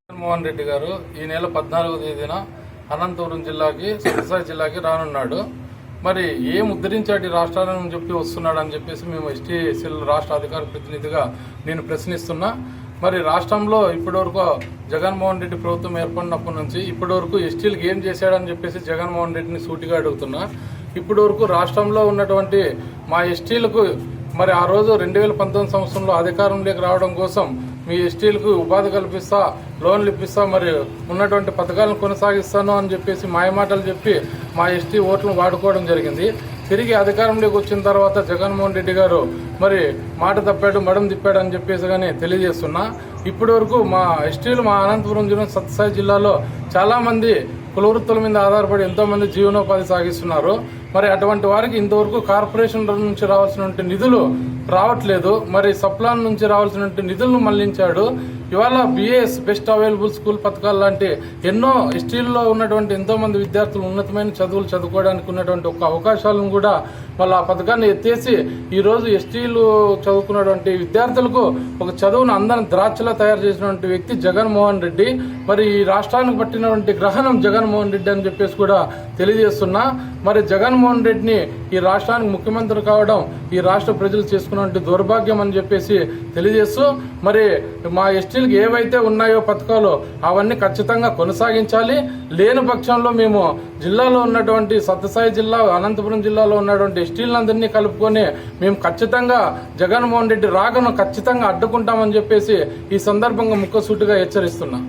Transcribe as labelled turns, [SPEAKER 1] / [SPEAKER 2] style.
[SPEAKER 1] జగన్మోహన్ రెడ్డి గారు ఈ నెల పద్నాలుగో తేదీన అనంతపురం జిల్లాకి సరసాయి జిల్లాకి రానున్నాడు. మరి ఏం ఉద్ధరించాడు రాష్ట్రాలను చెప్పి వస్తున్నాడు అని చెప్పేసి మేము ఎస్టీ సెల్ రాష్ట్ర అధికార ప్రతినిధిగా నేను ప్రశ్నిస్తున్నా. మరి రాష్ట్రంలో ఇప్పటివరకు జగన్మోహన్ రెడ్డి ప్రభుత్వం ఏర్పడినప్పటి నుంచి ఇప్పటివరకు ఎస్టీలకు ఏం చేశాడని చెప్పేసి జగన్మోహన్ రెడ్డిని సూటిగా అడుగుతున్నా. ఇప్పటివరకు రాష్ట్రంలో ఉన్నటువంటి మా ఎస్టీలకు మరి ఆ రోజు రెండు వేల పంతొమ్మిది సంవత్సరంలో అధికారంలోకి రావడం కోసం మీ ఎస్టీలకు ఉపాధి కల్పిస్తా లోన్లు ఇప్పిస్తా మరి ఉన్నటువంటి పథకాలను కొనసాగిస్తాను అని చెప్పేసి మాయమాటలు చెప్పి మా ఎస్టీ ఓట్లను వాడుకోవడం జరిగింది. తిరిగి అధికారంలోకి వచ్చిన తర్వాత జగన్మోహన్ రెడ్డి గారు మరి మాట తప్పాడు మడం తిప్పాడు అని చెప్పేసి కానీ తెలియజేస్తున్నా. ఇప్పటి వరకు మా ఎస్టీలు మా అనంతపురం జిల్లా సత్యసాయి జిల్లాలో చాలామంది కులవృత్తుల మీద ఆధారపడి ఎంతోమంది జీవనోపాధి సాగిస్తున్నారు. మరి అటువంటి వారికి ఇంతవరకు కార్పొరేషన్ నుంచి రావాల్సినటువంటి నిధులు రావట్లేదు. మరి సప్లాన్ నుంచి రావాల్సినటువంటి నిధులను మళ్ళించాడు. ఇవాళ బిఏఎస్ బెస్ట్ అవైలబుల్ స్కూల్ పథకాలు లాంటి ఎన్నో ఎస్టీల్లో ఉన్నటువంటి ఎంతో మంది విద్యార్థులు ఉన్నతమైన చదువులు చదువుకోవడానికి ఉన్నటువంటి ఒక అవకాశాలను కూడా వాళ్ళ ఆ పథకాన్ని ఎత్తేసి ఈ రోజు ఎస్టీలు చదువుకున్నటువంటి విద్యార్థులకు ఒక చదువును అందరం ద్రాక్షలా తయారు చేసినటువంటి వ్యక్తి జగన్మోహన్ రెడ్డి. మరి ఈ రాష్ట్రానికి పట్టినటువంటి గ్రహణం జగన్మోహన్ రెడ్డి అని చెప్పేసి కూడా తెలియజేస్తున్నా. మరి జగన్ జగన్మోహన్ రెడ్డిని ఈ రాష్ట్రానికి ముఖ్యమంత్రి కావడం ఈ రాష్ట్ర ప్రజలు చేసుకున్నటువంటి దౌర్భాగ్యం అని చెప్పేసి తెలియజేస్తూ మరి మా ఎస్టీలకు ఏవైతే ఉన్నాయో పథకాలు అవన్నీ ఖచ్చితంగా కొనసాగించాలి. లేని పక్షంలో మేము జిల్లాలో ఉన్నటువంటి సత్యసాయి జిల్లా అనంతపురం జిల్లాలో ఉన్నటువంటి ఎస్టీలందరినీ కలుపుకొని మేము ఖచ్చితంగా జగన్మోహన్ రెడ్డి రాగను ఖచ్చితంగా అడ్డుకుంటామని చెప్పేసి ఈ సందర్భంగా ముక్కసూటిగా హెచ్చరిస్తున్నాం.